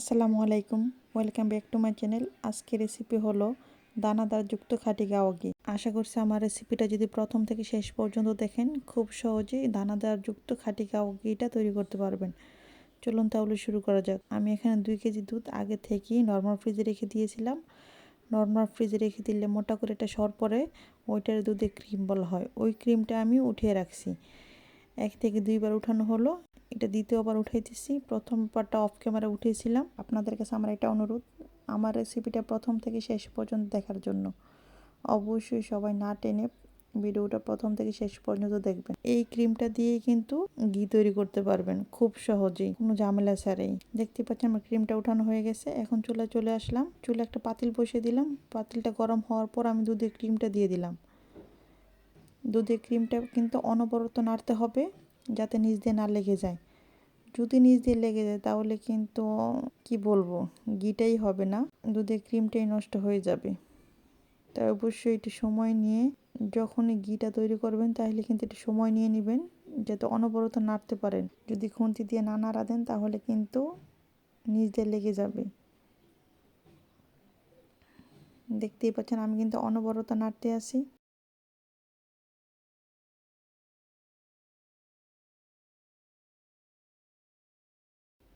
আসসালামু আলাইকুম, welcome back to my channel. আজকে রেসিপি হলো দানাদার যুক্ত খাটি গাওয়া ঘি আশা করছি আমার রেসিপিটা যদি প্রথম থেকে শেষ পর্যন্ত দেখেন, খুব সহজেই দানাদার যুক্ত খাটি গাওয়া ঘিটা তৈরি করতে পারবেন। চলুন তাহলে শুরু করা যাক। আমি এখানে দুই কেজি দুধ আগে থেকেই নর্মাল ফ্রিজে রেখে দিয়েছিলাম। নর্মাল ফ্রিজে রেখে দিলে মোটা করে একটা সর পরে ওইটার দুধে ক্রিম বলা হয়। ওই ক্রিমটা আমি উঠিয়ে রাখছি। এক থেকে দুইবার উঠানো হলো। এটা দ্বিতীয়বার উঠাইতেছি। প্রথম পার্টটা অফ ক্যামেরা উঠিয়েছিলাম আপনাদের কাছে আমার এটা অনুরোধ, আমার রেসিপিটা প্রথম থেকে শেষ পর্যন্ত দেখার জন্য। অবশ্যই সবাই না টেনে ভিডিওটা প্রথম থেকে শেষ পর্যন্ত দেখবেন। এই ক্রিমটা দিয়েই কিন্তু ঘি তৈরি করতে পারবেন, খুব সহজেই, কোনো ঝামেলা ছাড়াই। দেখতে পাচ্ছেন আমার ক্রিমটা উঠানো হয়ে গেছে। এখন চুলা চলে আসলাম। চুলে একটা পাতিল বসিয়ে দিলাম। পাতিলটা গরম হওয়ার পর আমি দুধের ক্রিমটা দিয়ে দিলাম। দুধের ক্রিমটা কিন্তু অনবরত নাড়তে হবে যাতে নিচ দিয়ে না লেগে যায়। যদি নিচ দিয়ে লেগে যায় তাহলে কিন্তু কি বলব ঘিটাই হবে না, দুধের ক্রিমটাই নষ্ট হয়ে যাবে। তাই অবশ্যই একটু সময় নিয়ে যখনই ঘিটা তৈরি করবেন তাহলে কিন্তু একটু সময় নিয়ে নেবেন যাতে অনবরত নাড়তে পারেন। যদি খুন্তি দিয়ে না নাড়া দেন তাহলে কিন্তু নিচ দিয়ে লেগে যাবে। দেখতেই পাচ্ছেন আমি কিন্তু অনবরত নাড়তে আসি।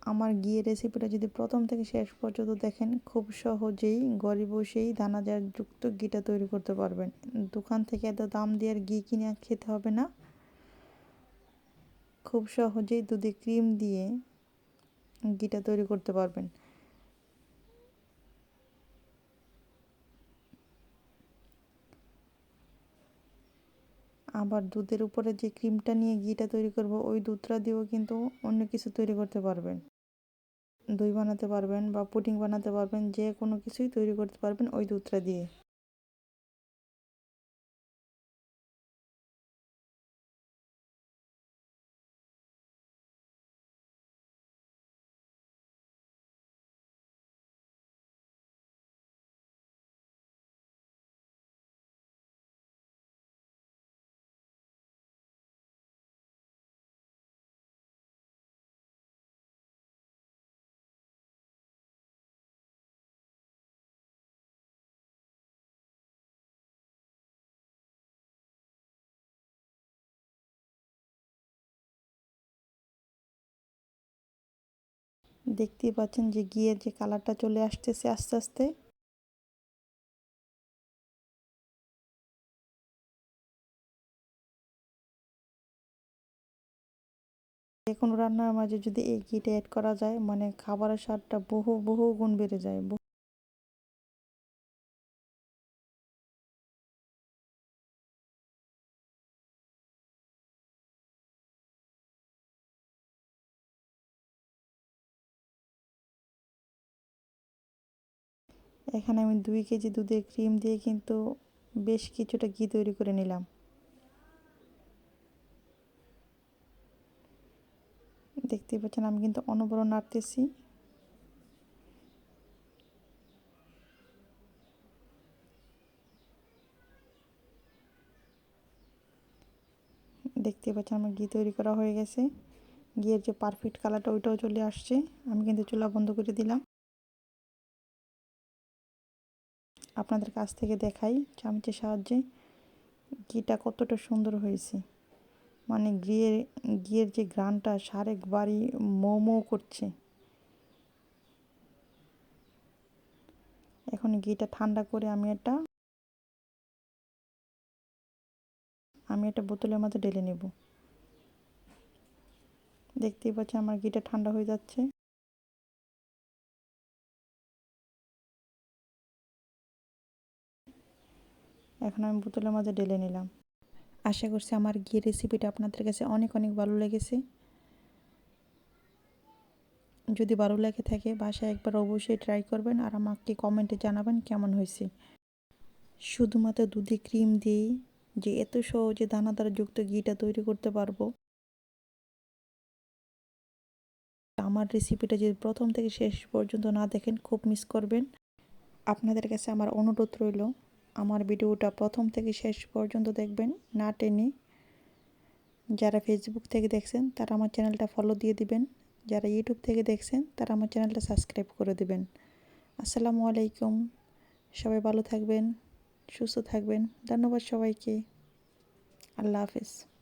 আমার গিয়ে রেসিপিটা যদি প্রথম থেকে শেষ পর্যন্ত দেখেন, খুব সহজেই ঘরে বসেই দানাদার যুক্ত ঘিটা তৈরি করতে পারবেন। দোকান থেকে এত দাম দিয়ে আর ঘি কিনে খেতে হবে না। খুব সহজেই দুধে ক্রিম দিয়ে ঘিটা তৈরি করতে পারবেন। আবার দুধের উপরে যে ক্রিমটা নিয়ে ঘিটা তৈরি করব, ওই দুধটা দিয়েও কিন্তু অন্য কিছু তৈরি করতে পারবেন। দই বানাতে পারবেন বা পুডিং বানাতে পারবেন, যে কোনো কিছুই তৈরি করতে পারবেন ওই দুধটা দিয়ে। দেখতেই পাচ্ছেন যে গিয়ে যে কালারটা চলে আসতেছে আস্তে আস্তে। যে কোনো রান্নার মাঝে যদি এই ঘিটা অ্যাড করা যায় মানে খাবারের স্বাদটা বহু বহু গুণ বেড়ে যায়। এখানে আমি দুই কেজি দুধের ক্রিম দিয়ে কিন্তু বেশ কিছুটা ঘি তৈরি করে নিলাম। দেখতেই পাচ্ছেন আমি কিন্তু অনবরণ নাড়তেছি। দেখতে পাচ্ছেন আমার ঘি তৈরি করা হয়ে গেছে। ঘিয়ের যে পারফেক্ট কালারটা ওইটাও চলে আসছে। আমি কিন্তু চুলা বন্ধ করে দিলাম। আপনাদের কাছ থেকে দেখাই চামচের সাহায্যে ঘিটা কতটা সুন্দর হয়েছে। মানে ঘিয়ের ঘিয়ের যে গ্রানটা সারেক বাড়ি মৌ মৌ করছে। এখন ঘিটা ঠান্ডা করে আমি এটা আমি এটা বোতলের মধ্যে ঢেলে নেব। দেখতেই পাচ্ছি আমার ঘিটা ঠান্ডা হয়ে যাচ্ছে। এখন আমি বোতলের মাঝে ঢেলে নিলাম। আশা করছি আমার ঘি রেসিপিটা আপনাদের কাছে অনেক অনেক ভালো লেগেছে। যদি ভালো লেগে থাকে বাসায় একবার অবশ্যই ট্রাই করবেন আর আমাকে কমেন্টে জানাবেন কেমন হয়েছে। শুধুমাত্র দুধে ক্রিম দিয়েই যে এত সহজে দানাদার যুক্ত ঘিটা তৈরি করতে পারব। আমার রেসিপিটা যদি প্রথম থেকে শেষ পর্যন্ত না দেখেন, খুব মিস করবেন। আপনাদের কাছে আমার অনুরোধ রইল আমার ভিডিওটা প্রথম থেকে শেষ পর্যন্ত দেখবেন, না টেনে। যারা ফেসবুক থেকে দেখছেন, তারা আমার চ্যানেলটা ফলো দিয়ে দিবেন। যারা ইউটিউব থেকে দেখছেন, তারা আমার চ্যানেলটা সাবস্ক্রাইব করে দিবেন। আসসালামু আলাইকুম। সবাই ভালো থাকবেন, সুস্থ থাকবেন। ধন্যবাদ সবাইকে। আল্লাহ হাফিজ।